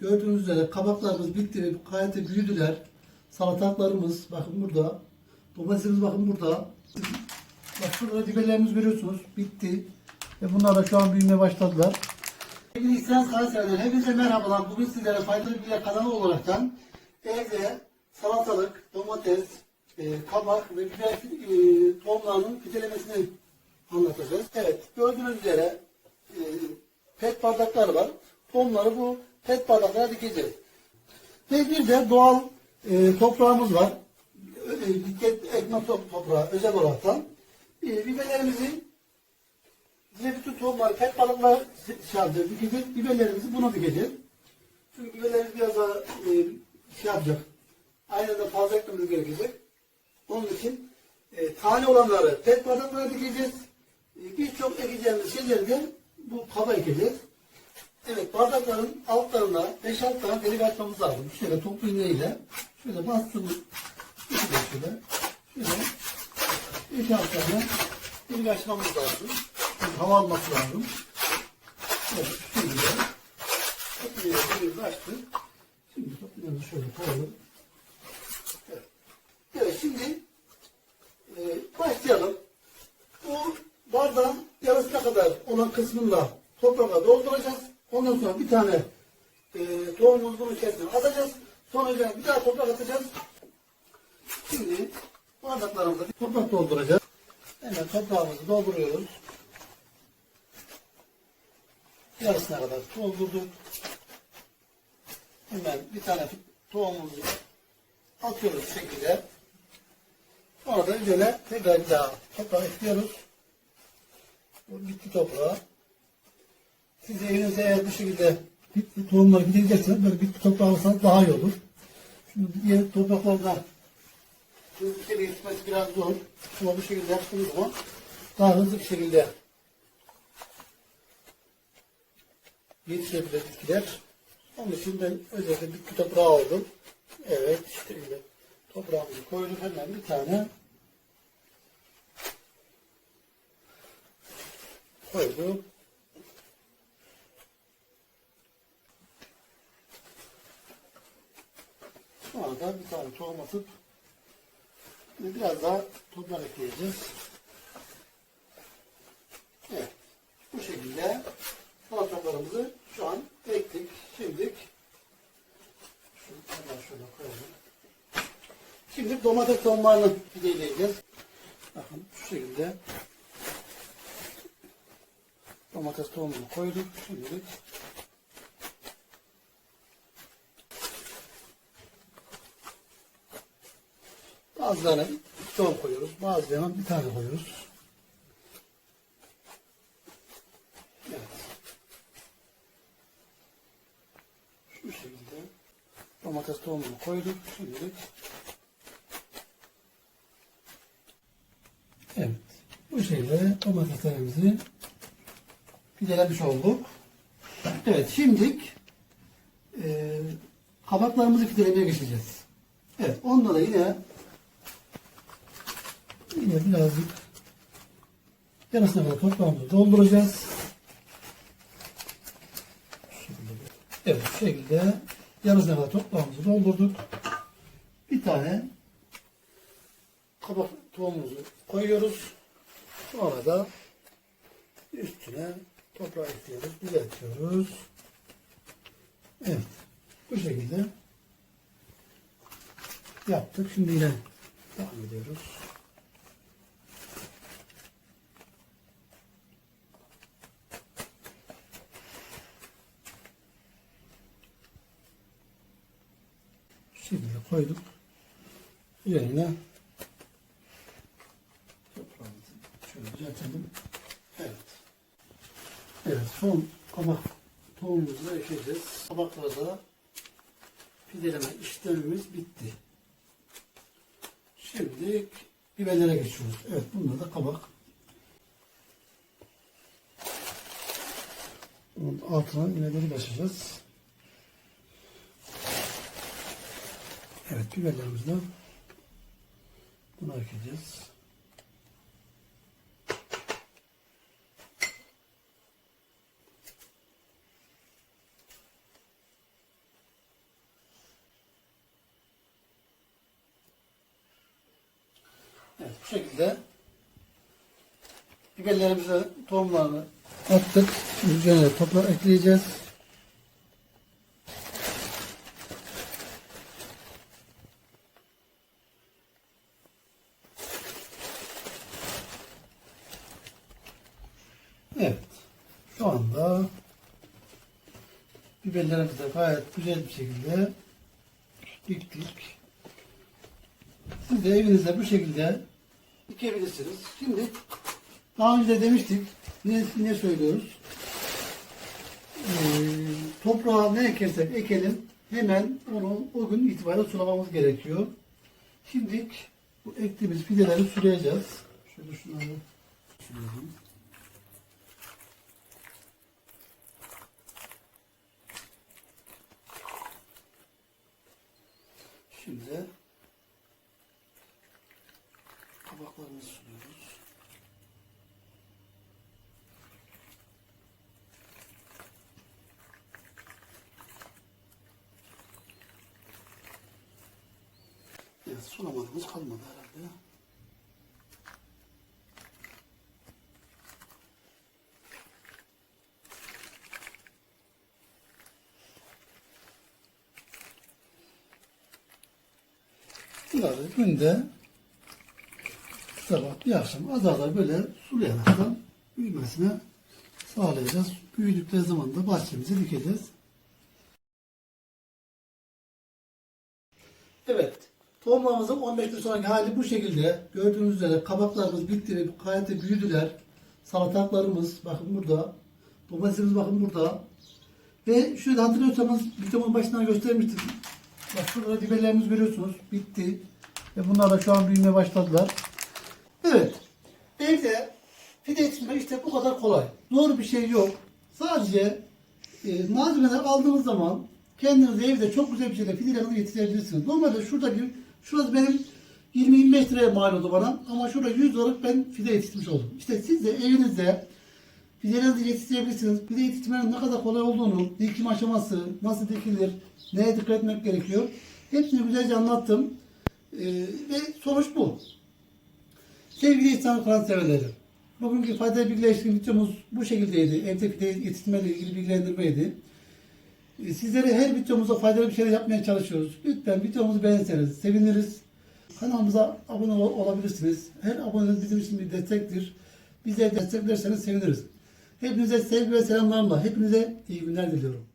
Gördüğünüz üzere kabaklarımız bitti ve gayet de büyüdüler. Salatalıklarımız bakın burada. Domatesimiz bakın burada. Bak şurada biberlerimiz görüyorsunuz. Bitti. Ve bunlar da şu an büyümeye başladılar. Sevgili İhsan Karaseverler, hepinize merhabalar. Bugün sizlere faydalı bilgiler kanalı olaraktan evde salatalık, domates, e, kabak ve biber e, tohumlarının fidelemesini anlatacağız. Evet, gördüğünüz üzere e, pet bardaklar var. Tohumları bu pet bardaklara dikeceğiz. Ve bir de doğal e, toprağımız var. E, dikkat ekmek top- toprağı özel olaraktan. E, biberlerimizi Size bütün tohumları pet balıkla şey. Dikeceğiz. Biberlerimizi buna dikeceğiz. Çünkü biberlerimiz biraz daha e, şey yapacak. Aynı anda fazla ekmemiz gerekecek. Onun için e, tane olanları pet bardaklara dikeceğiz. E, Birçok ekeceğimiz şeyleri de bu kaba ekeceğiz. Evet bardakların altlarına 5-6 tane delik açmamız lazım. Şöyle toplu iğneyle şöyle bastığımız şöyle şöyle şöyle 5-6 tane delik açmamız lazım. Yani hava alması lazım. Evet şimdi toplu iğneyi açtık. Şimdi toplu iğnemizi şöyle koyalım. Evet. Evet şimdi e, başlayalım. Bu bardağın yarısına kadar olan kısmında toprağa dolduracağız. Ondan sonra bir tane e, tohumumuzu bunun içerisine atacağız. Sonra bir daha toprak atacağız. Şimdi bardaklarımıza bir toprak dolduracağız. Hemen toprağımızı dolduruyoruz. Yarısına kadar doldurduk. Hemen bir tane tohumumuzu atıyoruz şekilde. Sonra da üzerine tekrar bir daha toprak ekliyoruz. Bu bitti toprağa. Siz evinizde eğer bu şekilde bitki tohumları gidecekseniz böyle bitki toprağı alırsanız daha iyi olur. Şimdi diğer topraklarda bir yetişmesi biraz zor. Ama bu şekilde yaptığınız zaman daha hızlı bir şekilde yetişebilir bitkiler. Onun için ben özellikle bitki toprağı aldım. Evet işte öyle toprağımızı koyduk hemen bir tane koyduk. Sonra da bir tane tohum atıp ve biraz daha toprak ekleyeceğiz. Evet. Bu şekilde salatalarımızı şu an ektik. Şimdi şunu şöyle koyalım. Şimdi domates tohumlarını fideleyeceğiz. Bakın şu şekilde domates tohumunu koyduk. Şimdilik bazılarına tohum koyuyoruz. Bazılarına bir tane koyuyoruz. Evet. Şu şekilde domates tohumunu koyduk. Şimdilik Evet. Bu şekilde domateslerimizi fidelemiş olduk. Evet. Şimdi e, kabaklarımızı fidelemeye geçeceğiz. Evet. Onda da yine yine birazcık yarısına kadar toprağımızı dolduracağız. Evet. Şekilde yarısına kadar toprağımızı doldurduk. Bir tane kabak tohumumuzu koyuyoruz. Sonra da üstüne toprağı ekliyoruz, düzeltiyoruz. Evet. Bu şekilde yaptık. Şimdi yine devam ediyoruz. Şu şekilde koyduk. Üzerine toprağımızı şöyle düzeltelim. Evet. Evet son kabak tohumumuzu da ekleyeceğiz. Kabakları da fideleme işlemimiz bitti. Şimdi biberlere geçiyoruz. Evet bunda da kabak. Bunun altına iğneleri basacağız. Evet biberlerimizden bunu ekeceğiz. Evet bu şekilde biberlerimize tohumlarını attık. Üzerine toplar ekleyeceğiz. Biberlerimizi de gayet güzel bir şekilde diktik. Siz de evinizde bu şekilde dikebilirsiniz. Şimdi daha önce demiştik. Ne, ne söylüyoruz? Ee, toprağa ne ekersek ekelim hemen onu o gün itibariyle sulamamız gerekiyor. Şimdi bu ektiğimiz fideleri sulayacağız. Şöyle şunları sulayalım. Şimdi kabaklarımızı suluyoruz. Evet, sulamadığımız kalmadı herhalde. Bunları günde sabah bir akşam az az böyle sulayaraktan büyümesine sağlayacağız. Büyüdükleri zaman da bahçemize dikeceğiz. Evet. Tohumlarımızın 15 gün sonraki hali bu şekilde. Gördüğünüz üzere kabaklarımız bitti ve gayet büyüdüler. Salatalıklarımız bakın burada. Domatesimiz bakın burada. Ve şurada hatırlıyorsanız videomun başından göstermiştim. Bak şurada biberlerimizi görüyorsunuz. Bitti. Ve bunlar da şu an büyümeye başladılar. Evet. Evde fide yetiştirmek işte bu kadar kolay. Zor bir şey yok. Sadece e, malzemeler aldığınız zaman kendiniz evde çok güzel bir şekilde fidelerinizi yetiştirebilirsiniz. Normalde şurada bir, şurası benim 20-25 liraya mal oldu bana ama şurada 100 liralık ben fide yetiştirmiş oldum. İşte siz de evinizde fidelerinizi yetiştirebilirsiniz. Fide yetiştirmenin ne kadar kolay olduğunu, dikim aşaması, nasıl dikilir, neye dikkat etmek gerekiyor. Hepsini güzelce anlattım. Ee, ve sonuç bu. Sevgili İhsan Kur'an severleri, bugünkü fayda bilgileştirme videomuz bu şekildeydi. Evde fide yetiştirmeyle ilgili bilgilendirmeydi. Ee, Sizlere her videomuzda faydalı bir şeyler yapmaya çalışıyoruz. Lütfen videomuzu beğenirseniz seviniriz. Kanalımıza abone ol- olabilirsiniz. Her aboneniz bizim için bir destektir. Bize desteklerseniz seviniriz. Hepinize sevgi ve selamlarla, hepinize iyi günler diliyorum.